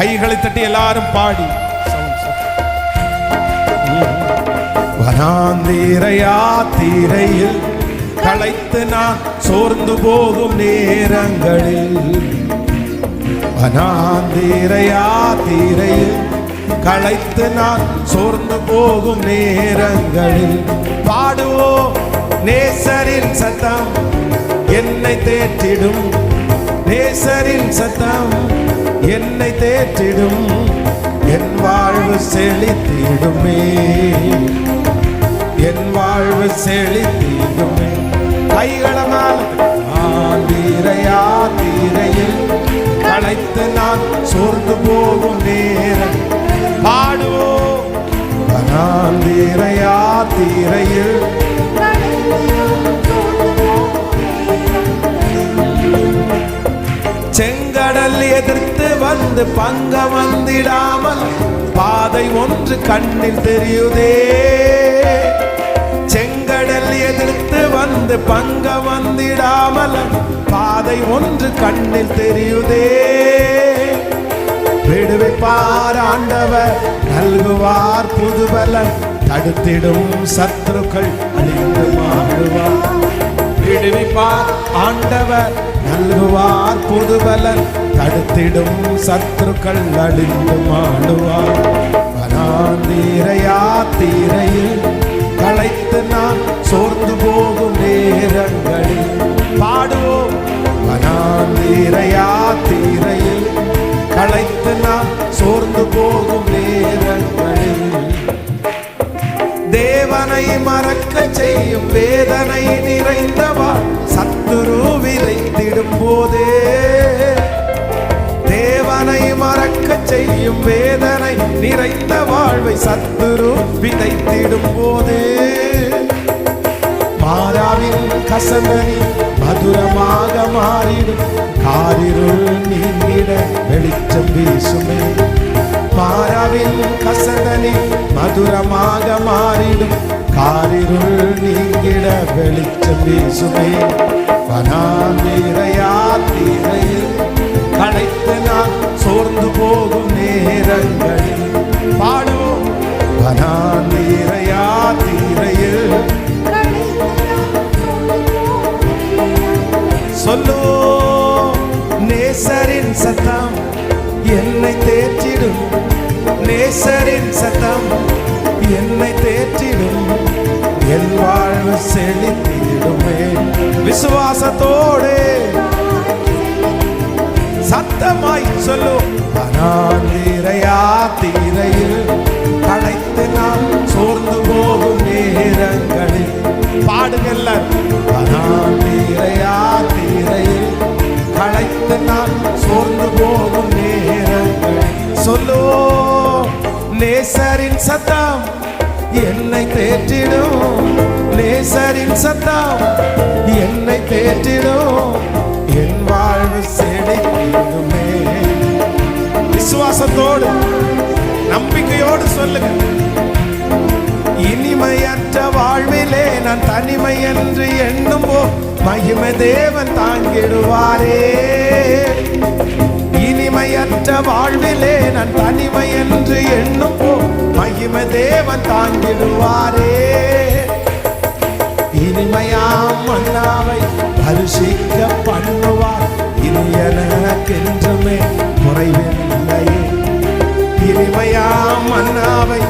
கைகளை தட்டி எல்லாரும் பாடி. வனாந்தீரையா தீரையில் களைத்து நான் சோர்ந்து போகும் நேரங்களில். வனாந்தீரையா தீரையில் களைத்து நான் சோர்ந்து போகும் நேரங்களில். பாடுவோ நேசரின் சத்தம் என்னை தேற்றிடும் நேசரின் சத்தம். என்னை தேற்றிடும். என் வாழ்வு செழித்திடுமே. என் வாழ்வு செழித்திடுமே. கைகளமால் ஆந்தீரையா தீரையில் களைத்து நான் சோர்ந்து போகும் நேரம். பாடுவோம். வனாந்தீரையா தீரையில் கடல் எதிர்த்து வந்து பங்க வந்திடாமல் பாதை ஒன்று கண்ணில் தெரியுதே. செங்கடல் எதிர்த்து வந்து பங்க வந்திடாமல் பாதை ஒன்று கண்ணில் தெரியுதே. விடுவிப்பார் ஆண்டவர் நல்குவார் புதுபலன் தடுத்திடும் சத்துருக்கள் அழிந்து மாறுவார். விடுவிப்பார் ஆண்டவர் நல்குவார் புதுபலன். தடுத்திடும் சத்துருக்கள் அழிந்து மாடுவார் வனாந்தீரையா தீரையில் களைத்து நான் சோர்ந்து போகும் நேரங்களில் பாடுவோம். வனாந்தீரையா தீரையில் களைத்து நான் சோர்ந்து போகும் நேரங்களில் தேவனை மறக்க செய்யும் வேதனை நிறைந்தவா? விதைத்திடும் போதே தேவனை மறக்க செய்யும் வேதனை நிறைந்த வாழ்வை சத்துரு விதைத்திடும் போதே மாதாவின் கசந்தனி மதுரமாக மாறிடும் காரிருள் நீங்கிட வெளிச்சம் வீசுமே. மாறாவின் கசந்தனி மதுரமாக மாறிடும் காரிருள் நீங்கிட வெளிச்சம் வீசுமே. வனாந்தீரையா தீரையில் களைத்து நான் சோர்ந்து போகும் நேரங்களில் பாடுவோம். வனாந்தீரையா தீரையில் சொல்லோ நேசரின் சத்தம் என்னை தேற்றிடும். நேசரின் சத்தம் என்னை தேற்றிடும். என் வாழ்வு செழித்திடுமே. விசுவாசத்தோடு. சத்தமாய் சொல்லு. அனாந்தீரையா தீரையில் களைத்து நான் சோர்ந்து போகும் நேரங்களில். பாடுங்கள்ல அனாந்தீரையா தீரையில் களைத்து நான் சோர்ந்து போகும் நேரங்களில். சொல்லோ. நேசரின் சத்தம். என்னை தேற்றிடும். நேசரின் சத்தம் என்னை தேற்றிடும். என் வாழ்வு செழித்திடுமே விசுவாசத்தோடு நம்பிக்கையோடு சொல்லுங்க. இனிமையற்ற வாழ்விலே நான் தனிமை என்று எண்ணும்போ மகிமை தேவன் தாங்கிடுவாரே. இனிமையற்ற வாழ்விலே நான் தனிமை என்று எண்ணும்போ மகிம தேவன் தாங்கிடுவாரே. இனிமையாம் மன்னாவை பரிசிக்க பண்ணுவார் இனி எனக்கென்றுமே குறைவில்லையே. இனிமையாம் மன்னாவை